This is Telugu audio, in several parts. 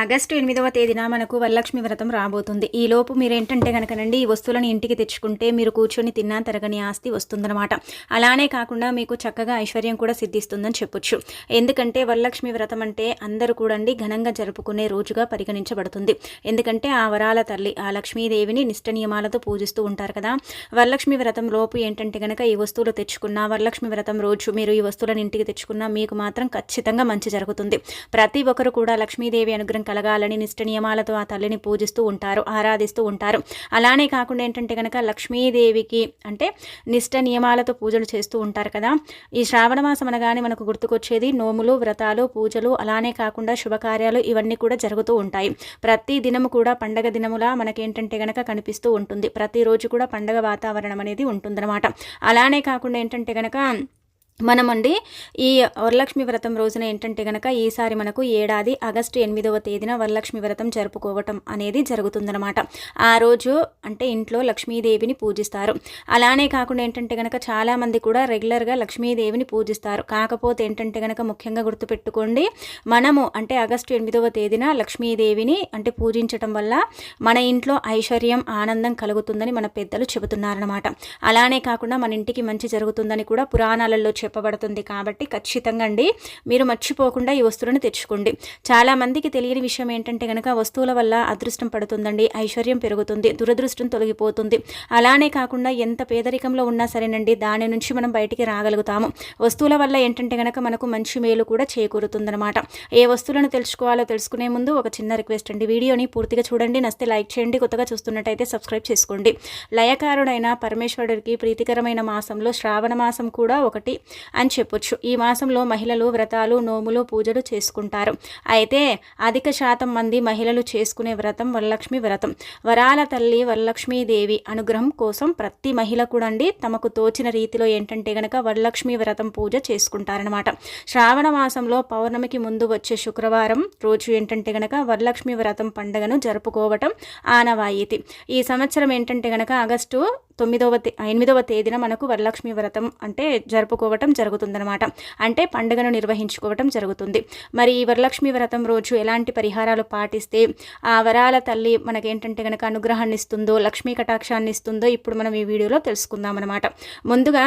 ఆగస్టు ఎనిమిదవ తేదీన మనకు వరలక్ష్మి వ్రతం రాబోతుంది. ఈ లోపు మీరు ఏంటంటే కనుకనండి ఈ వస్తువులను ఇంటికి తెచ్చుకుంటే మీరు కూర్చొని తిన్నా తరగని ఆస్తి వస్తుందన్నమాట. అలానే కాకుండా మీకు చక్కగా ఐశ్వర్యం కూడా సిద్ధిస్తుందని చెప్పొచ్చు. ఎందుకంటే వరలక్ష్మి వ్రతం అంటే అందరూ కూడండి ఘనంగా జరుపుకునే రోజుగా పరిగణించబడుతుంది. ఎందుకంటే ఆ వరాల తల్లి ఆ లక్ష్మీదేవిని నిష్ట నియమాలతో పూజిస్తూ ఉంటారు కదా. వరలక్ష్మి వ్రతం లోపు ఏంటంటే కనుక ఈ వస్తువులు తెచ్చుకున్నా వరలక్ష్మి వ్రతం రోజు మీరు ఈ వస్తువులను ఇంటికి తెచ్చుకున్నా మీకు మాత్రం ఖచ్చితంగా మంచి జరుగుతుంది. ప్రతి ఒక్కరు కూడా లక్ష్మీదేవి అనుగ్రహం కలగాలని నిష్ట నియమాలతో ఆ తల్లిని పూజిస్తూ ఉంటారు ఆరాధిస్తూ ఉంటారు. అలానే కాకుండా ఏంటంటే కనుక లక్ష్మీదేవికి అంటే నిష్ట నియమాలతో పూజలు చేస్తూ ఉంటారు కదా. ఈ శ్రావణ మాసం అనగానే మనకు గుర్తుకొచ్చేది నోములు వ్రతాలు పూజలు అలానే కాకుండా శుభకార్యాలు ఇవన్నీ కూడా జరుగుతూ ఉంటాయి. ప్రతి దినము కూడా పండగ దినములా మనకేంటంటే గనక కనిపిస్తూ ఉంటుంది. ప్రతిరోజు కూడా పండగ వాతావరణం అనేది ఉంటుందన్నమాట. అలానే కాకుండా ఏంటంటే గనక మనమండి ఈ వరలక్ష్మి వ్రతం రోజున ఏంటంటే గనక ఈసారి మనకు ఏడాది ఆగస్టు ఎనిమిదవ తేదీన వరలక్ష్మి వ్రతం జరుపుకోవటం అనేది జరుగుతుందనమాట ఆ రోజు అంటే ఇంట్లో లక్ష్మీదేవిని పూజిస్తారు. అలానే కాకుండా ఏంటంటే గనక చాలామంది కూడా రెగ్యులర్గా లక్ష్మీదేవిని పూజిస్తారు. కాకపోతే ఏంటంటే గనక ముఖ్యంగా గుర్తుపెట్టుకోండి మనము అంటే ఆగస్టు ఎనిమిదవ తేదీన లక్ష్మీదేవిని అంటే పూజించటం వల్ల మన ఇంట్లో ఐశ్వర్యం ఆనందం కలుగుతుందని మన పెద్దలు చెబుతున్నారనమాట అలానే కాకుండా మన ఇంటికి మంచి జరుగుతుందని కూడా పురాణాలలో చెప్పబడుతుంది కాబట్టి ఖచ్చితంగా అండి. మీరు మర్చిపోకుండా ఈ వస్తువులను తెచ్చుకోండి. చాలామందికి తెలియని విషయం ఏంటంటే కనుక వస్తువుల వల్ల అదృష్టం పడుతుందండి ఐశ్వర్యం పెరుగుతుంది దురదృష్టం తొలగిపోతుంది. అలానే కాకుండా ఎంత పేదరికంలో ఉన్నా సరేనండి దాని నుంచి మనం బయటికి రాగలుగుతాము. వస్తువుల వల్ల ఏంటంటే కనుక మనకు మంచి మేలు కూడా చేకూరుతుందనమాట ఏ వస్తువులను తెలుసుకోవాలో తెలుసుకునే ముందు ఒక చిన్న రిక్వెస్ట్ అండి. వీడియోని పూర్తిగా చూడండి నస్తే లైక్ చేయండి కొత్తగా చూస్తున్నట్టయితే సబ్స్క్రైబ్ చేసుకోండి. లయకారుడైన పరమేశ్వరుడికి ప్రీతికరమైన మాసంలో శ్రావణ మాసం కూడా ఒకటి. అని చెప్పొచ్చు. ఈ మాసంలో మహిళలు వ్రతాలు నోములు పూజలు చేసుకుంటారు. అయితే అధిక శాతం మంది మహిళలు చేసుకునే వ్రతం వరలక్ష్మి వ్రతం. వరాల తల్లి వరలక్ష్మీదేవి అనుగ్రహం కోసం ప్రతి మహిళ కూడా అండి తమకు తోచిన రీతిలో ఏంటంటే గనక వరలక్ష్మి వ్రతం పూజ చేసుకుంటారనమాట శ్రావణ మాసంలో పౌర్ణమికి ముందు వచ్చే శుక్రవారం రోజు ఏంటంటే గనక వరలక్ష్మి వ్రతం పండుగను జరుపుకోవటం ఆనవాయితీ. ఈ సంవత్సరం ఏంటంటే గనక ఆగస్టు తొమ్మిదవ తే ఎనిమిదవ తేదీన మనకు వరలక్ష్మి వ్రతం అంటే జరుపుకోవటం జరుగుతుందనమాట అంటే పండుగను నిర్వహించుకోవటం జరుగుతుంది. మరి ఈ వరలక్ష్మి వ్రతం రోజు ఎలాంటి పరిహారాలు పాటిస్తే ఆ వరాల తల్లి మనకేంటంటే కనుక అనుగ్రహాన్ని ఇస్తుందో లక్ష్మీ కటాక్షాన్ని ఇస్తుందో ఇప్పుడు మనం ఈ వీడియోలో తెలుసుకుందాం అనమాట ముందుగా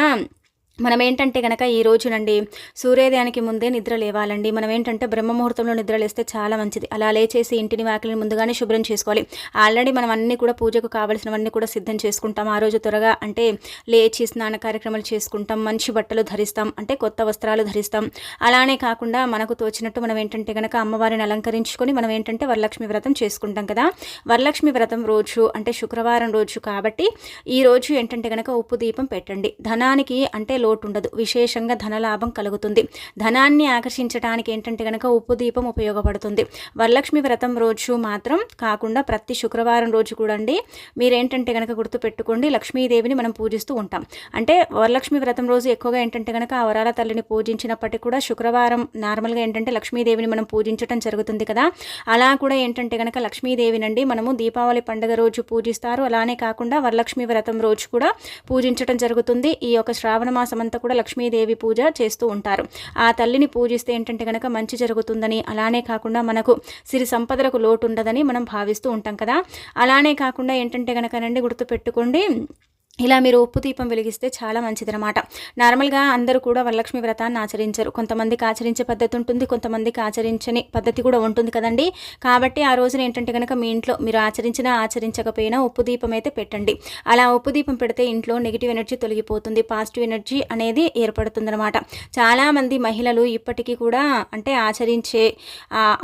మనం ఏంటంటే కనుక ఈ రోజునండి సూర్యోదయానికి ముందే నిద్ర లేవాలండి. మనం ఏంటంటే బ్రహ్మముహూర్తంలో నిద్ర లేస్తే చాలా మంచిది. అలా లేచేసి ఇంటిని వాకిలిని ముందుగానే శుభ్రం చేసుకోవాలి. ఆల్రెడీ మనం అన్నీ కూడా పూజకు కావాల్సినవన్నీ కూడా సిద్ధం చేసుకుంటాం. ఆ రోజు త్వరగా అంటే లేచి స్నాన కార్యక్రమాలు చేసుకుంటాం. మంచి బట్టలు ధరిస్తాం. అంటే కొత్త వస్త్రాలు ధరిస్తాం. అలానే కాకుండా మనకు తోచినట్టు మనం ఏంటంటే కనుక అమ్మవారిని అలంకరించుకొని మనం ఏంటంటే వరలక్ష్మి వ్రతం చేసుకుంటాం కదా. వరలక్ష్మి వ్రతం రోజు అంటే శుక్రవారం రోజు కాబట్టి ఈ రోజు ఏంటంటే కనుక ఉప్పు దీపం పెట్టండి. ధనానికి అంటే లోటు ఉండదు విశేషంగా ధనలాభం కలుగుతుంది. ధనాన్ని ఆకర్షించడానికి ఏంటంటే కనుక ఉప్పు దీపం ఉపయోగపడుతుంది. వరలక్ష్మి వ్రతం రోజు మాత్రం కాకుండా ప్రతి శుక్రవారం రోజు కూడా అండి మీరేంటంటే కనుక గుర్తుపెట్టుకోండి లక్ష్మీదేవిని మనం పూజిస్తూ ఉంటాం. అంటే వరలక్ష్మి వ్రతం రోజు ఎక్కువగా ఏంటంటే కనుక ఆ వరాల తల్లిని పూజించినప్పటికీ కూడా శుక్రవారం నార్మల్గా ఏంటంటే లక్ష్మీదేవిని మనం పూజించడం జరుగుతుంది కదా. అలా కూడా ఏంటంటే కనుక లక్ష్మీదేవినండి మనము దీపావళి పండుగ రోజు పూజిస్తారు. అలానే కాకుండా వరలక్ష్మి వ్రతం రోజు కూడా పూజించడం జరుగుతుంది. ఈ యొక్క శ్రావణ మాసం మాసమంతా కూడా లక్ష్మీదేవి పూజ చేస్తూ ఉంటారు. ఆ తల్లిని పూజిస్తే ఏంటంటే కనుక మంచి జరుగుతుందని అలానే కాకుండా మనకు సిరి సంపదలకు లోటు ఉండదని మనం భావిస్తూ ఉంటాం కదా. అలానే కాకుండా ఏంటంటే కనుకనండి గుర్తుపెట్టుకోండి ఇలా మీరు ఉప్పు దీపం వెలిగిస్తే చాలా మంచిదనమాట నార్మల్గా అందరూ కూడా వరలక్ష్మి వ్రతాన్ని ఆచరించరు. కొంతమందికి ఆచరించే పద్ధతి ఉంటుంది కొంతమందికి ఆచరించని పద్ధతి కూడా ఉంటుంది కదండి. కాబట్టి ఆ రోజున ఏంటంటే కనుక మీ ఇంట్లో మీరు ఆచరించినా ఆచరించకపోయినా ఉప్పు దీపం అయితే పెట్టండి. అలా ఉప్పు దీపం పెడితే ఇంట్లో నెగిటివ్ ఎనర్జీ తొలగిపోతుంది పాజిటివ్ ఎనర్జీ అనేది ఏర్పడుతుందన్నమాట. చాలామంది మహిళలు ఇప్పటికీ కూడా అంటే ఆచరించే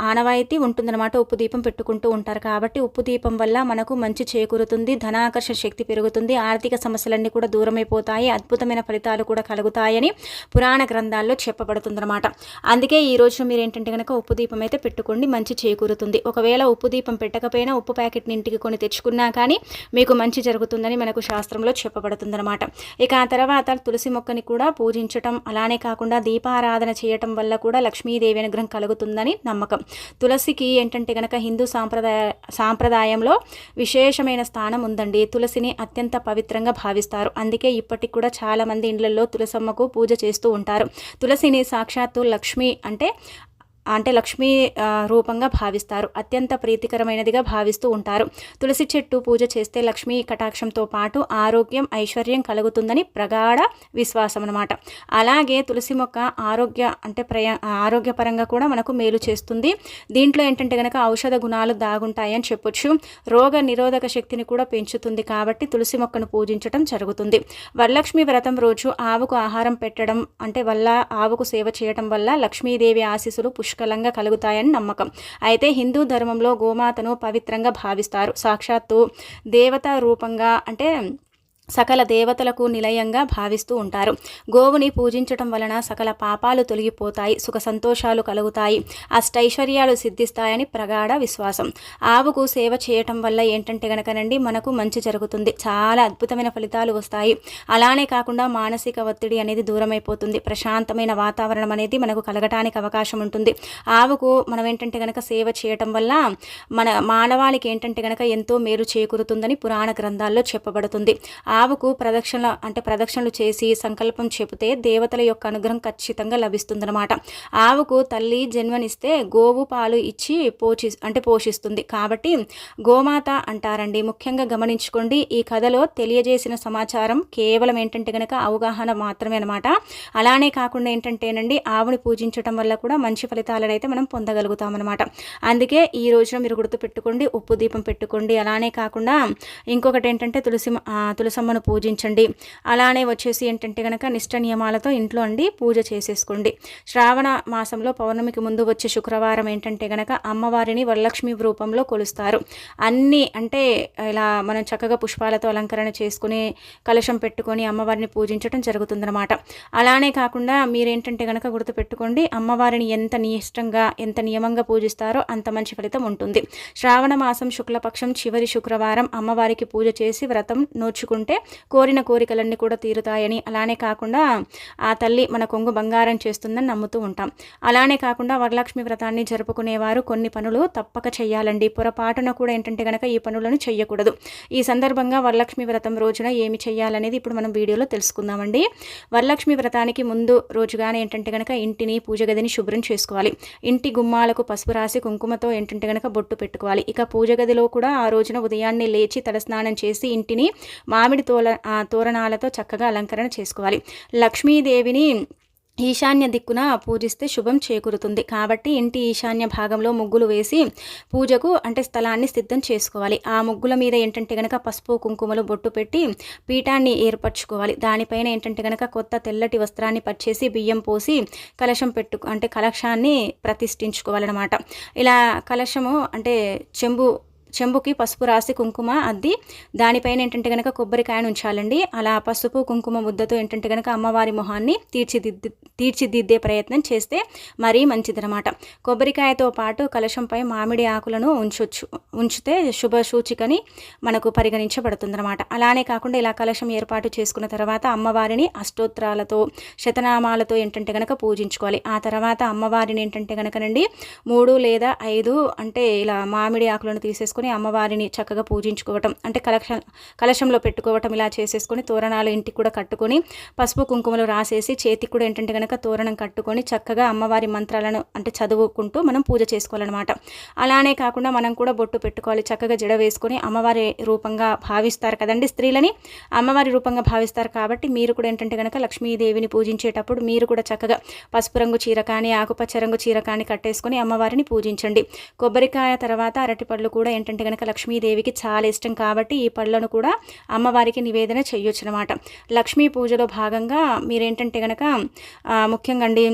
ఆనవాయితీ ఉంటుందన్నమాట ఉప్పు దీపం పెట్టుకుంటూ ఉంటారు. కాబట్టి ఉప్పు దీపం వల్ల మనకు మంచి చేకూరుతుంది ధనాకర్షణ శక్తి పెరుగుతుంది ఆర్థిక సమస్యలన్నీ కూడా దూరమైపోతాయి అద్భుతమైన ఫలితాలు కూడా కలుగుతాయని పురాణ గ్రంథాల్లో చెప్పబడుతుందన్నమాట. అందుకే ఈ రోజు మీరు ఏంటంటే కనుక ఉప్పు దీపం అయితే పెట్టుకోండి మంచి చేకూరుతుంది. ఒకవేళ ఉప్పు దీపం పెట్టకపోయినా ఉప్పు ప్యాకెట్ని ఇంటికి కొని తెచ్చుకున్నా కానీ మీకు మంచి జరుగుతుందని మనకు శాస్త్రంలో చెప్పబడుతుందన్నమాట. ఇక ఆ తర్వాత తులసి మొక్కని కూడా పూజించటం అలానే కాకుండా దీపారాధన చేయటం వల్ల కూడా లక్ష్మీదేవి అనుగ్రహం కలుగుతుందని నమ్మకం. తులసికి ఏంటంటే కనుక హిందూ సాంప్రదాయ సాంప్రదాయంలో విశేషమైన స్థానం ఉందండి. తులసిని అత్యంత పవిత్రంగా భావిస్తారు. అందుకే ఇప్పటికి కూడా చాలామంది ఇండ్లలో తులసమ్మకు పూజ చేస్తూ ఉంటారు. తులసిని సాక్షాత్తు లక్ష్మి అంటే అంటే లక్ష్మీ రూపంగా భావిస్తారు. అత్యంత ప్రీతికరమైనదిగా భావిస్తూ ఉంటారు. తులసి చెట్టు పూజ చేస్తే లక్ష్మీ కటాక్షంతో పాటు ఆరోగ్యం ఐశ్వర్యం కలుగుతుందని ప్రగాఢ విశ్వాసం అనమాట అలాగే తులసి మొక్క ఆరోగ్య అంటే ప్రయ ఆరోగ్యపరంగా కూడా మనకు మేలు చేస్తుంది. దీంట్లో ఏంటంటే కనుక ఔషధ గుణాలు దాగుంటాయని చెప్పొచ్చు. రోగ నిరోధక శక్తిని కూడా పెంచుతుంది కాబట్టి తులసి మొక్కను పూజించడం జరుగుతుంది. వరలక్ష్మి వ్రతం రోజు ఆవుకు ఆహారం పెట్టడం అంటే వల్ల ఆవుకు సేవ చేయడం వల్ల లక్ష్మీదేవి ఆశీస్సులు పుష్కలంగా కలుగుతాయని నమ్మకం. అయితే హిందూ ధర్మంలో గోమాతను పవిత్రంగా భావిస్తారు. సాక్షాత్తు దేవతా రూపంగా అంటే సకల దేవతలకు నిలయంగా భావిస్తూ ఉంటారు. గోవుని పూజించటం వలన సకల పాపాలు తొలగిపోతాయి సుఖ సంతోషాలు కలుగుతాయి అష్టైశ్వర్యాలు సిద్ధిస్తాయని ప్రగాఢ విశ్వాసం. ఆవుకు సేవ చేయటం వల్ల ఏంటంటే గనకనండి మనకు మంచి జరుగుతుంది. చాలా అద్భుతమైన ఫలితాలు వస్తాయి. అలానే కాకుండా మానసిక ఒత్తిడి అనేది దూరమైపోతుంది. ప్రశాంతమైన వాతావరణం అనేది మనకు కలగటానికి అవకాశం ఉంటుంది. ఆవుకు మనం ఏంటంటే గనక సేవ చేయటం వల్ల మన మానవాళికి ఏంటంటే గనక ఎంతో మేలు చేకూరుతుందని పురాణ గ్రంథాల్లో చెప్పబడుతుంది. ఆవుకు ప్రదక్షిణ అంటే ప్రదక్షిణలు చేసి సంకల్పం చెబితే దేవతల యొక్క అనుగ్రహం ఖచ్చితంగా లభిస్తుందన్నమాట. ఆవుకు తల్లి జన్మనిస్తే గోవు పాలు ఇచ్చి పోషి అంటే పోషిస్తుంది. కాబట్టి గోమాత అంటారండి. ముఖ్యంగా గమనించుకోండి ఈ కథలో తెలియజేసిన సమాచారం కేవలం ఏంటంటే కనుక అవగాహన మాత్రమే అనమాట అలానే కాకుండా ఏంటంటేనండి ఆవుని పూజించడం వల్ల కూడా మంచి ఫలితాలను అయితే మనం పొందగలుగుతామన్నమాట అందుకే ఈ రోజున మీరు గుర్తుపెట్టుకోండి ఉప్పు దీపం పెట్టుకోండి. అలానే కాకుండా ఇంకొకటి ఏంటంటే తులసి తులసమ్మ దుర్గమ్మను పూజించండి. అలానే వచ్చేసి ఏంటంటే కనుక నిష్ట నియమాలతో ఇంట్లో అండి పూజ చేసేసుకోండి. శ్రావణ మాసంలో పౌర్ణమికి ముందు వచ్చే శుక్రవారం ఏంటంటే కనుక అమ్మవారిని వరలక్ష్మి రూపంలో కొలుస్తారు. అన్నీ అంటే ఇలా మనం చక్కగా పుష్పాలతో అలంకరణ చేసుకుని కలశం పెట్టుకొని అమ్మవారిని పూజించడం జరుగుతుందన్నమాట. అలానే కాకుండా మీరేంటంటే కనుక గుర్తుపెట్టుకోండి అమ్మవారిని ఎంత నిష్టంగా ఎంత నియమంగా పూజిస్తారో అంత మంచి ఫలితం ఉంటుంది. శ్రావణ మాసం శుక్లపక్షం చివరి శుక్రవారం అమ్మవారికి పూజ చేసి వ్రతం నోచుకుంటే కోరిన కోరికలన్నీ కూడా తీరుతాయని అలానే కాకుండా ఆ తల్లి మన కొంగు బంగారం చేస్తుందని నమ్ముతూ ఉంటాం. అలానే కాకుండా వరలక్ష్మి వ్రతాన్ని జరుపుకునేవారు కొన్ని పనులు తప్పక చేయాలండి పొరపాటున కూడా ఏంటంటే కనుక ఈ పనులను చేయకూడదు ఈ సందర్భంగా వరలక్ష్మి వ్రతం రోజున ఏమి చేయాలనేది ఇప్పుడు మనం వీడియోలో తెలుసుకుందామండి. వరలక్ష్మి వ్రతానికి ముందు రోజుగానే ఏంటంటే కనుక ఇంటిని పూజ గదిని శుభ్రం చేసుకోవాలి. ఇంటి గుమ్మాలకు పసుపు రాసి కుంకుమతో ఏంటంటే కనుక బొట్టు పెట్టుకోవాలి. ఇక పూజ గదిలో కూడా ఆ రోజున ఉదయాన్నే లేచి తలస్నానం చేసి ఇంటిని మామిడి తోల తోరణాలతో చక్కగా అలంకరణ చేసుకోవాలి. లక్ష్మీదేవిని ఈశాన్య దిక్కున పూజిస్తే శుభం చేకూరుతుంది. కాబట్టి ఇంటి ఈశాన్య భాగంలో ముగ్గులు వేసి పూజకు అంటే స్థలాన్ని సిద్ధం చేసుకోవాలి. ఆ ముగ్గుల మీద ఏంటంటే గనక పసుపు కుంకుమలు బొట్టు పెట్టి పీఠాన్ని ఏర్పరచుకోవాలి. దానిపైన ఏంటంటే గనక కొత్త తెల్లటి వస్త్రాన్ని పచ్చేసి బియ్యం పోసి కలశం పెట్టు అంటే కలశాన్ని ప్రతిష్ఠించుకోవాలన్నమాట. ఇలా కలశము అంటే చెంబు చెంబుకి పసుపు రాసి కుంకుమ అద్ది. దానిపైన ఏంటంటే కనుక కొబ్బరికాయను ఉంచాలండి. అలా పసుపు కుంకుమ ముద్దతో ఏంటంటే కనుక అమ్మవారి మొహాన్ని తీర్చిదిద్ది తీర్చిదిద్దే ప్రయత్నం చేస్తే మరీ మంచిదనమాట కొబ్బరికాయతో పాటు కలశంపై మామిడి ఆకులను ఉంచొచ్చు ఉంచితే శుభ సూచికని మనకు పరిగణించబడుతుందన్నమాట. అలానే కాకుండా ఇలా కలశం ఏర్పాటు చేసుకున్న తర్వాత అమ్మవారిని అష్టోత్తరాలతో శతనామాలతో ఏంటంటే కనుక పూజించుకోవాలి. ఆ తర్వాత అమ్మవారిని ఏంటంటే కనుకనండి మూడు లేదా ఐదు అంటే ఇలా మామిడి ఆకులను తీసేసుకుని చేసుకొని అమ్మవారిని చక్కగా పూజించుకోవటం అంటే కలక్ష కలశంలో పెట్టుకోవటం ఇలా చేసేసుకొని తోరణాలు ఇంటికి కూడా కట్టుకొని పసుపు కుంకుమలు రాసేసి చేతికి కూడా ఏంటంటే కనుక తోరణం కట్టుకొని చక్కగా అమ్మవారి మంత్రాలను అంటే చదువుకుంటూ మనం పూజ చేసుకోవాలన్నమాట. అలానే కాకుండా మనం కూడా బొట్టు పెట్టుకోవాలి చక్కగా జడ వేసుకొని అమ్మవారి రూపంగా భావిస్తారు కదండి స్త్రీలని? అమ్మవారి రూపంగా భావిస్తారు కాబట్టి మీరు కూడా ఏంటంటే కనుక లక్ష్మీదేవిని పూజించేటప్పుడు మీరు కూడా చక్కగా పసుపు రంగు చీర కానీ ఆకుపచ్చ రంగు చీర కానీ కట్టేసుకొని అమ్మవారిని పూజించండి. కొబ్బరికాయ తర్వాత అరటిపళ్ళు కూడా ఏంటంటే ఏంటంటే కనుక లక్ష్మీదేవికి చాలా ఇష్టం కాబట్టి ఈ పళ్ళను కూడా అమ్మవారికి నివేదన చేయొచ్చు అనమాట లక్ష్మీ పూజలో భాగంగా మీరేంటంటే కనుక ముఖ్యంగా అండి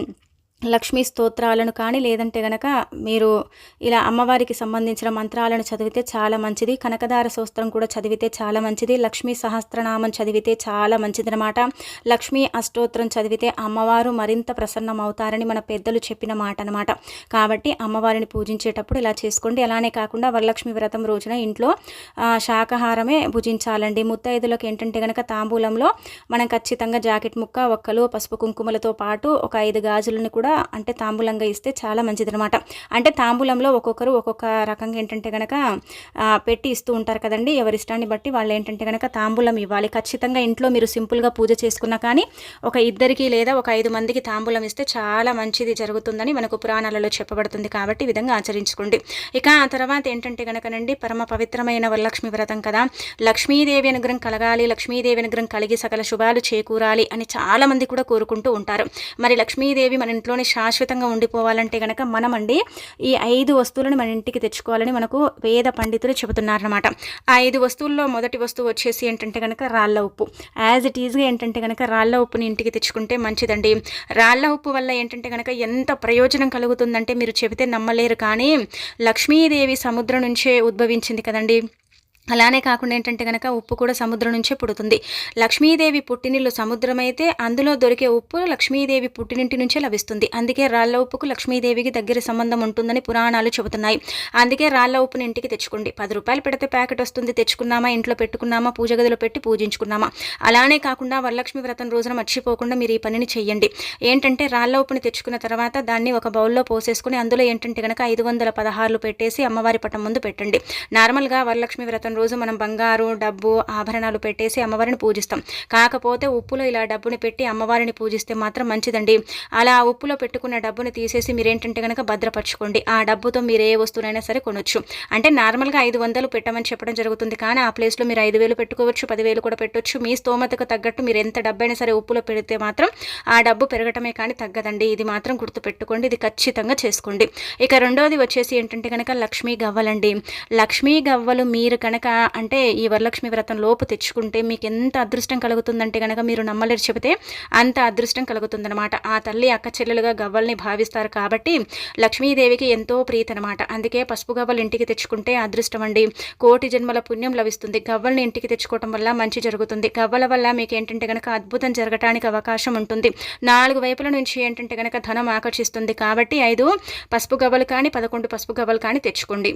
లక్ష్మీ స్తోత్రాలను కానీ లేదంటే గనక మీరు ఇలా అమ్మవారికి సంబంధించిన మంత్రాలను చదివితే చాలా మంచిది. కనకదార సూస్త్రం కూడా చదివితే చాలా మంచిది. లక్ష్మీ సహస్రనామం చదివితే చాలా మంచిదనమాట లక్ష్మీ అష్టోత్రం చదివితే అమ్మవారు మరింత ప్రసన్నం అవుతారని మన పెద్దలు చెప్పిన మాట అనమాట కాబట్టి అమ్మవారిని పూజించేటప్పుడు ఇలా చేసుకోండి. అలానే కాకుండా వరలక్ష్మి వ్రతం రోజున ఇంట్లో శాకాహారమే భుజించాలండి. ముత్తైదులకు ఏంటంటే గనక తాంబూలంలో మనం ఖచ్చితంగా జాకెట్ ముక్క ఒక్కలు పసుపు కుంకుమలతో పాటు ఒక ఐదు గాజులను కూడా అంటే తాంబూలంగా ఇస్తే చాలా మంచిదనమాట అంటే తాంబూలంలో ఒక్కొక్కరు ఒక్కొక్క రకంగా ఏంటంటే కనుక పెట్టి ఇస్తూ ఉంటారు కదండి. ఎవరి ఇష్టాన్ని బట్టి వాళ్ళు ఏంటంటే కనుక తాంబూలం ఇవ్వాలి. ఖచ్చితంగా ఇంట్లో మీరు సింపుల్గా పూజ చేసుకున్నా కానీ ఒక ఇద్దరికి లేదా ఒక ఐదు మందికి తాంబూలం ఇస్తే చాలా మంచిది జరుగుతుందని మనకు పురాణాలలో చెప్పబడుతుంది కాబట్టి ఈ విధంగా ఆచరించుకోండి. ఇక ఆ తర్వాత ఏంటంటే కనుకనండి పరమ పవిత్రమైన వరలక్ష్మి వ్రతం కదా. లక్ష్మీదేవి అనుగ్రహం కలగాలి లక్ష్మీదేవి అనుగ్రహం కలిగి సకల శుభాలు చేకూరాలి అని చాలామంది కూడా కోరుకుంటూ ఉంటారు. మరి లక్ష్మీదేవి మన ఇంట్లోనే శాశ్వతంగా ఉండిపోవాలంటే కనుక మనమండి ఈ ఐదు వస్తువులను మన ఇంటికి తెచ్చుకోవాలని మనకు వేద పండితులు చెబుతున్నారనమాట ఆ ఐదు వస్తువుల్లో మొదటి వస్తువు వచ్చేసి ఏంటంటే కనుక రాళ్ళ ఉప్పు. యాజ్ ఇట్ ఈజ్గా ఏంటంటే కనుక రాళ్ళ ఉప్పుని ఇంటికి తెచ్చుకుంటే మంచిదండి. రాళ్ళ ఉప్పు వల్ల ఏంటంటే కనుక ఎంత ప్రయోజనం కలుగుతుందంటే మీరు చెబితే నమ్మలేరు కానీ లక్ష్మీదేవి సముద్రం నుంచే ఉద్భవించింది కదండి. అలానే కాకుండా ఏంటంటే కనుక ఉప్పు కూడా సముద్రం నుంచే పుడుతుంది. లక్ష్మీదేవి పుట్టినిల్లు సముద్రమైతే అందులో దొరికే ఉప్పు లక్ష్మీదేవి పుట్టినింటి నుంచే లభిస్తుంది. అందుకే రాళ్ళ ఉప్పుకు లక్ష్మీదేవికి దగ్గర సంబంధం ఉంటుందని పురాణాలు చెబుతున్నాయి. అందుకే రాళ్ళ ఉప్పుని ఇంటికి తెచ్చుకోండి. పది రూపాయలు పెడితే ప్యాకెట్ వస్తుంది. తెచ్చుకున్నామా ఇంట్లో పెట్టుకున్నామా పూజ గదిలో పెట్టి పూజించుకున్నామా? అలానే కాకుండా వరలక్ష్మి వ్రతం రోజున మర్చిపోకుండా మీరు ఈ పనిని చెయ్యండి. ఏంటంటే రాళ్ళ ఉప్పుని తెచ్చుకున్న తర్వాత దాన్ని ఒక బౌల్లో పోసేసుకుని అందులో ఏంటంటే కనుక ఐదు వందల పదహారులు పెట్టేసి అమ్మవారి పటం ముందు పెట్టండి. నార్మల్గా వరలక్ష్మి వ్రతం రోజు మనం బంగారు డబ్బు ఆభరణాలు పెట్టేసి అమ్మవారిని పూజిస్తాం. కాకపోతే ఉప్పులో ఇలా డబ్బుని పెట్టి అమ్మవారిని పూజిస్తే మాత్రం మంచిదండి. అలా ఉప్పులో పెట్టుకున్న డబ్బుని తీసేసి మీరేంటంటే కనుక భద్రపరచుకోండి. ఆ డబ్బుతో మీరు ఏ వస్తువునైనా సరే కొనొచ్చు. అంటే నార్మల్గా ఐదు వందలు పెట్టమని చెప్పడం జరుగుతుంది. కానీ ఆ ప్లేస్లో మీరు ఐదు వేలు పెట్టుకోవచ్చు పదివేలు కూడా పెట్టొచ్చు. మీ స్తోమతకు తగ్గట్టు మీరు ఎంత డబ్బైనా సరే ఉప్పులో పెడితే మాత్రం ఆ డబ్బు పెరగటమే కానీ తగ్గదండి. ఇది మాత్రం గుర్తుపెట్టుకోండి. ఇది ఖచ్చితంగా చేసుకోండి. ఇక రెండోది వచ్చేసి ఏంటంటే కనుక లక్ష్మీ గవ్వలండి. లక్ష్మీ గవ్వలు మీరు కనుక అంటే ఈ వరలక్ష్మి వ్రతం లోపు తెచ్చుకుంటే మీకు ఎంత అదృష్టం కలుగుతుందంటే కనుక మీరు నమ్మలేరు చెబితే అంత అదృష్టం కలుగుతుందనమాట ఆ తల్లి అక్క చెల్లెలుగా గవ్వల్ని భావిస్తారు కాబట్టి లక్ష్మీదేవికి ఎంతో ప్రీతనమాట అందుకే పసుపు గవ్వలు ఇంటికి తెచ్చుకుంటే అదృష్టం అండి కోటి జన్మల పుణ్యం లభిస్తుంది. గవ్వల్ని ఇంటికి తెచ్చుకోవటం వల్ల మంచి జరుగుతుంది. గవ్వల వల్ల మీకు ఏంటంటే కనుక అద్భుతం జరగటానికి అవకాశం ఉంటుంది. నాలుగు వైపుల నుంచి ఏంటంటే కనుక ధనం ఆకర్షిస్తుంది. కాబట్టి ఐదు పసుపు గవ్వలు కానీ పదకొండు పసుపు గవ్వలు కానీ తెచ్చుకోండి.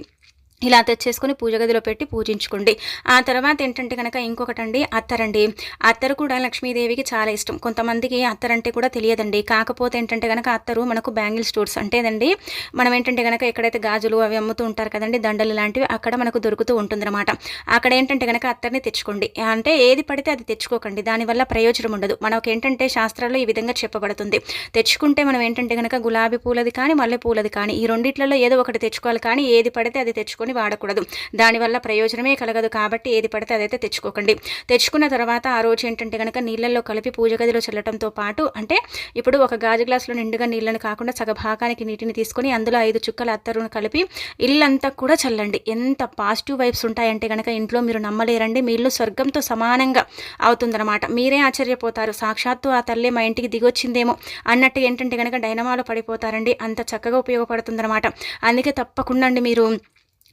ఇలా తెచ్చేసుకొని పూజ గదిలో పెట్టి పూజించుకోండి. ఆ తర్వాత ఏంటంటే కనుక ఇంకొకటండి అత్తరండి. అత్తరు కూడా లక్ష్మీదేవికి చాలా ఇష్టం. కొంతమందికి అత్తరంటే కూడా తెలియదండి. కాకపోతే ఏంటంటే కనుక అత్తరు మనకు బ్యాంగిల్ స్టోర్స్ అంటేదండి మనం ఏంటంటే కనుక ఎక్కడైతే గాజులు అవి అమ్ముతూ ఉంటారు కదండి దండలు లాంటివి అక్కడ మనకు దొరుకుతూ ఉంటుందన్నమాట. అక్కడ ఏంటంటే కనుక అత్తర్ని తెచ్చుకోండి. అంటే ఏది పడితే అది తెచ్చుకోకండి. దానివల్ల ప్రయోజనం ఉండదు. మనకు ఏంటంటే శాస్త్రాల్లో ఈ విధంగా చెప్పబడుతుంది. తెచ్చుకుంటే మనం ఏంటంటే కనుక గులాబీ పూలది కానీ మల్లె పూలది కానీ ఈ రెండిట్లలో ఏదో ఒకటి తెచ్చుకోవాలి కానీ ఏది పడితే అది తెచ్చుకొని తెచ్చుకొని వాడకూడదు. దానివల్ల ప్రయోజనమే కలగదు కాబట్టి ఏది పడితే అదైతే తెచ్చుకోకండి. తెచ్చుకున్న తర్వాత ఆ రోజు ఏంటంటే కనుక నీళ్ళల్లో కలిపి పూజ గదిలో చల్లటంతో పాటు అంటే ఇప్పుడు ఒక గాజు గ్లాసులో నిండుగా నీళ్ళని కాకుండా సగభాగానికి నీటిని తీసుకొని అందులో ఐదు చుక్కల అత్తరును కలిపి ఇల్లంతా కూడా చల్లండి. ఎంత పాజిటివ్ వైబ్స్ ఉంటాయంటే కనుక ఇంట్లో మీరు నమ్మలేరండి. మీ ఇల్లు స్వర్గంతో సమానంగా అవుతుందన్నమాట. మీరే ఆశ్చర్యపోతారు. సాక్షాత్తు ఆ తల్లి మా ఇంటికి దిగొచ్చిందేమో అన్నట్టు ఏంటంటే కనుక డైనమాలో పడిపోతారండి. అంత చక్కగా ఉపయోగపడుతుందన్నమాట. అందుకే తప్పకుండా మీరు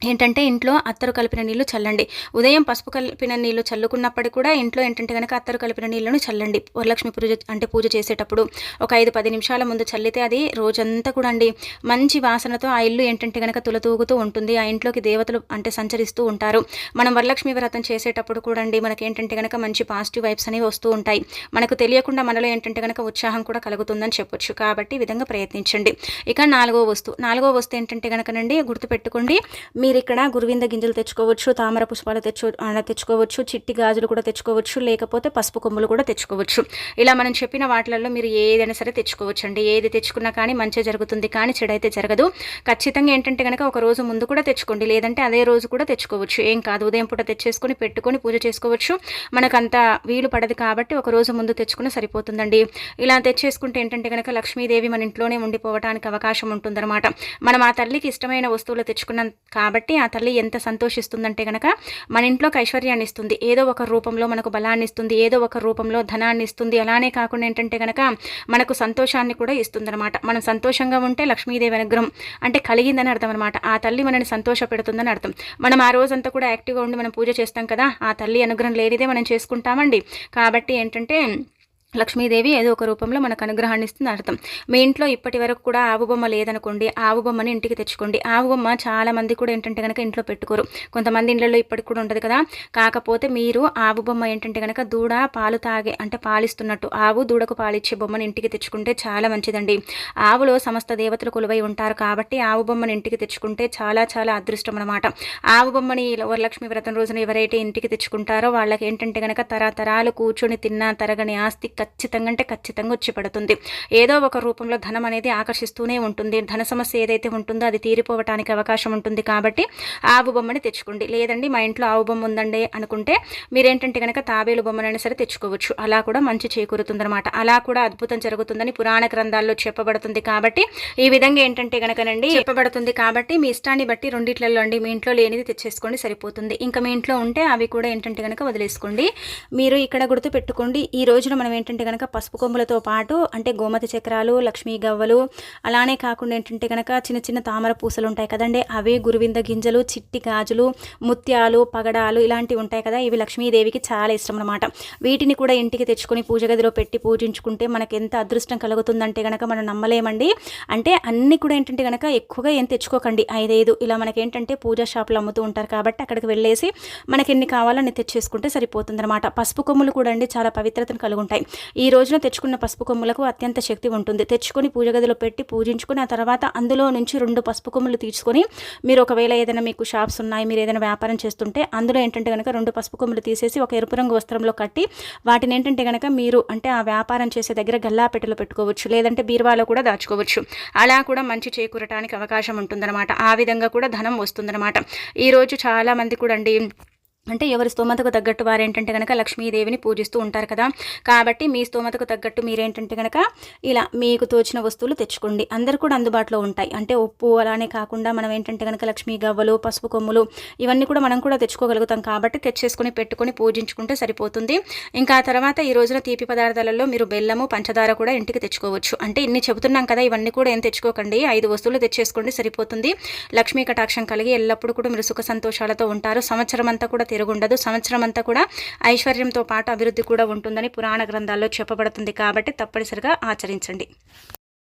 ఏంటంటే ఇంట్లో అత్తరు కలిపిన నీళ్ళు చల్లండి. ఉదయం పసుపు కలిపిన నీళ్ళు చల్లుకున్నప్పటికీ కూడా ఇంట్లో ఏంటంటే కనుక అత్తరు కలిపిన నీళ్ళను చల్లండి. వరలక్ష్మి పూజ అంటే పూజ చేసేటప్పుడు ఒక ఐదు పది నిమిషాల ముందు చల్లితే అది రోజంతా కూడా అండి. మంచి వాసనతో ఆ ఇల్లు ఏంటంటే కనుక తులతూగుతూ ఉంటుంది. ఆ ఇంట్లోకి దేవతలు అంటే సంచరిస్తూ ఉంటారు. మనం వరలక్ష్మి వ్రతం చేసేటప్పుడు కూడా అండి మనకి ఏంటంటే కనుక మంచి పాజిటివ్ వైబ్స్ అనేవి వస్తూ ఉంటాయి. మనకు తెలియకుండా మనలో ఏంటంటే కనుక ఉత్సాహం కూడా కలుగుతుందని చెప్పొచ్చు. కాబట్టి ఈ విధంగా ప్రయత్నించండి. ఇక నాలుగో వస్తువు. నాలుగో వస్తువు ఏంటంటే కనుకనండి గుర్తుపెట్టుకోండి. మీ మీరు ఇక్కడ గురువింద గింజలు తెచ్చుకోవచ్చు తామర పుష్పాలు తెచ్చు తెచ్చుకోవచ్చు చిట్టి గాజులు కూడా తెచ్చుకోవచ్చు లేకపోతే పసుపు కొమ్ములు కూడా తెచ్చుకోవచ్చు. ఇలా మనం చెప్పిన వాటిలలో మీరు ఏదైనా సరే తెచ్చుకోవచ్చు అండి ఏది తెచ్చుకున్నా కానీ మంచి జరుగుతుంది కానీ చెడైతే జరగదు. ఖచ్చితంగా ఏంటంటే కనుక ఒక రోజు ముందు కూడా తెచ్చుకోండి లేదంటే అదే రోజు కూడా తెచ్చుకోవచ్చు. ఏం కాదు ఉదయం పూట తెచ్చేసుకొని పెట్టుకొని పూజ చేసుకోవచ్చు. మనకంత వీలు పడదు కాబట్టి ఒక రోజు ముందు తెచ్చుకుని సరిపోతుందండి. ఇలా తెచ్చేసుకుంటే ఏంటంటే కనుక లక్ష్మీదేవి మన ఇంట్లోనే ఉండిపోవడానికి అవకాశం ఉంటుందన్నమాట. మనం ఆ తల్లికి ఇష్టమైన వస్తువులు తెచ్చుకున్నాం కాబట్టి కాబట్టి ఆ తల్లి ఎంత సంతోషిస్తుందంటే కనుక మన ఇంట్లోకి ఐశ్వర్యాన్ని ఇస్తుంది. ఏదో ఒక రూపంలో మనకు బలాన్ని ఇస్తుంది. ఏదో ఒక రూపంలో ధనాన్ని ఇస్తుంది. అలానే కాకుండా ఏంటంటే కనుక మనకు సంతోషాన్ని కూడా ఇస్తుందన్నమాట. మనం సంతోషంగా ఉంటే లక్ష్మీదేవి అనుగ్రహం అంటే కలిగిందని అర్థం అనమాట ఆ తల్లి మనని సంతోష పెడుతుందని అర్థం. మనం ఆ రోజంతా కూడా యాక్టివ్గా ఉండి మనం పూజ చేస్తాం కదా ఆ తల్లి అనుగ్రహం లేనిదే మనం చేసుకుంటామండి. కాబట్టి ఏంటంటే లక్ష్మీదేవి ఏదో ఒక రూపంలో మనకు అనుగ్రహాన్ని ఇస్తుంది అర్థం. మీ ఇంట్లో ఇప్పటి వరకు కూడా ఆవు బొమ్మ లేదనుకోండి ఆవు బొమ్మని ఇంటికి తెచ్చుకోండి. ఆవు బొమ్మ చాలా మంది కూడా ఏంటంటే కనుక ఇంట్లో పెట్టుకోరు. కొంతమంది ఇళ్ళలో ఇప్పటికి కూడా ఉంటుంది కదా. కాకపోతే మీరు ఆవు బొమ్మ ఏంటంటే కనుక దూడ పాలు తాగే అంటే పాలిస్తున్నట్టు ఆవు దూడకు పాలిచ్చే బొమ్మని ఇంటికి తెచ్చుకుంటే చాలా మంచిదండి. ఆవులో సమస్త దేవతలు కొలువై ఉంటారు కాబట్టి ఆవు బొమ్మని ఇంటికి తెచ్చుకుంటే చాలా చాలా అదృష్టం అనమాట ఆవు బొమ్మని వరలక్ష్మి వ్రతం రోజున ఎవరైతే ఇంటికి తెచ్చుకుంటారో వాళ్ళకి ఏంటంటే కనుక తరతరాలు కూర్చొని తిన్నా తరగని ఆస్తి ఖచ్చితంగా అంటే ఖచ్చితంగా వచ్చి పడుతుంది. ఏదో ఒక రూపంలో ధనం అనేది ఆకర్షిస్తూనే ఉంటుంది. ధన సమస్య ఏదైతే ఉంటుందో అది తీరిపోవటానికి అవకాశం ఉంటుంది కాబట్టి ఆవు బొమ్మని తెచ్చుకోండి. లేదండి మా ఇంట్లో ఆవు బొమ్మ ఉందండి అనుకుంటే మీరేంటంటే కనుక తాబేలు బొమ్మనైనా సరే తెచ్చుకోవచ్చు. అలా కూడా మంచి చేకూరుతుందనమాట అలా కూడా అద్భుతం జరుగుతుందని పురాణ గ్రంథాల్లో చెప్పబడుతుంది కాబట్టి ఈ విధంగా ఏంటంటే కనుకనండి చెప్పబడుతుంది కాబట్టి మీ ఇష్టాన్ని బట్టి రెండిట్లలో అండి మీ ఇంట్లో లేనిది తెచ్చేసుకోండి సరిపోతుంది. ఇంకా మీ ఇంట్లో ఉంటే అవి కూడా ఏంటంటే కనుక వదిలేసుకోండి. మీరు ఇక్కడ గుర్తు పెట్టుకోండి ఈ రోజున మనం ఏంటంటే ఏంటంటే కనుక పసుపు కొమ్ములతో పాటు అంటే గోమతి చక్రాలు లక్ష్మీ గవ్వలు అలానే కాకుండా ఏంటంటే కనుక చిన్న చిన్న తామర పూసలు ఉంటాయి కదండి. అవి గురువింద గింజలు చిట్టి గాజులు ముత్యాలు పగడాలు ఇలాంటివి ఉంటాయి కదా. ఇవి లక్ష్మీదేవికి చాలా ఇష్టం అనమాట వీటిని కూడా ఇంటికి తెచ్చుకొని పూజ గదిలో పెట్టి పూజించుకుంటే మనకి ఎంత అదృష్టం కలుగుతుందంటే కనుక మనం నమ్మలేమండి. అంటే అన్ని కూడా ఏంటంటే కనుక ఎక్కువగా ఏం తెచ్చుకోకండి. ఐదైదు ఇలా మనకి ఏంటంటే పూజా షాపులు అమ్ముతూ ఉంటారు కాబట్టి అక్కడికి వెళ్ళేసి మనకి ఎన్ని కావాలో అన్ని తెచ్చేసుకుంటే సరిపోతుంది అనమాట పసుపు కొమ్ములు కూడా అండి చాలా పవిత్రతను కలుగుంటాయి. ఈ రోజున తెచ్చుకున్న పసుపు కొమ్ములకు అత్యంత శక్తి ఉంటుంది. తెచ్చుకొని పూజ గదిలో పెట్టి పూజించుకుని ఆ తర్వాత అందులో నుంచి రెండు పసుపు కొమ్ములు తీసుకొని మీరు ఒకవేళ ఏదైనా మీకు షాప్స్ ఉన్నాయి మీరు ఏదైనా వ్యాపారం చేస్తుంటే అందులో ఏంటంటే కనుక రెండు పసుపు కొమ్ములు తీసేసి ఒక ఎరుపు రంగు వస్త్రంలో కట్టి వాటిని ఏంటంటే కనుక మీరు అంటే ఆ వ్యాపారం చేసే దగ్గర గల్లాపెట్టెలో పెట్టుకోవచ్చు. లేదంటే బీరువాలో కూడా దాచుకోవచ్చు. అలా కూడా మంచి చేకూరటానికి అవకాశం ఉంటుందన్నమాట. ఆ విధంగా కూడా ధనం వస్తుందన్నమాట. ఈరోజు చాలామంది కూడా అండి అంటే ఎవరి స్తోమతకు తగ్గట్టు వారు ఏంటంటే కనుక లక్ష్మీదేవిని పూజిస్తూ ఉంటారు కదా. కాబట్టి మీ స్తోమతకు తగ్గట్టు మీరేంటంటే కనుక ఇలా మీకు తోచిన వస్తువులు తెచ్చుకోండి. అందరు కూడా అందుబాటులో ఉంటాయి. అంటే ఉప్పు అలానే కాకుండా మనం ఏంటంటే కనుక లక్ష్మీ గవ్వలు పసుపు కొమ్ములు ఇవన్నీ కూడా మనం కూడా తెచ్చుకోగలుగుతాం కాబట్టి తెచ్చేసుకొని పెట్టుకొని పూజించుకుంటే సరిపోతుంది. ఇంకా తర్వాత ఈ రోజున తీపి పదార్థాలలో మీరు బెల్లము పంచదార కూడా ఇంటికి తెచ్చుకోవచ్చు. అంటే ఇన్ని చెబుతున్నాం కదా ఇవన్నీ కూడా ఏం తెచ్చుకోకండి. ఐదు వస్తువులు తెచ్చేసుకోండి సరిపోతుంది. లక్ష్మీ కటాక్షం కలిగి ఎల్లప్పుడూ కూడా మీరు సుఖ సంతోషాలతో ఉంటారు. సంవత్సరం అంతా కూడా తిరుగుండదు. సంవత్సరం అంతా కూడా ఐశ్వర్యంతో పాటు అభివృద్ధి కూడా ఉంటుందని పురాణ గ్రంథాల్లో చెప్పబడుతుంది కాబట్టి తప్పనిసరిగా ఆచరించండి.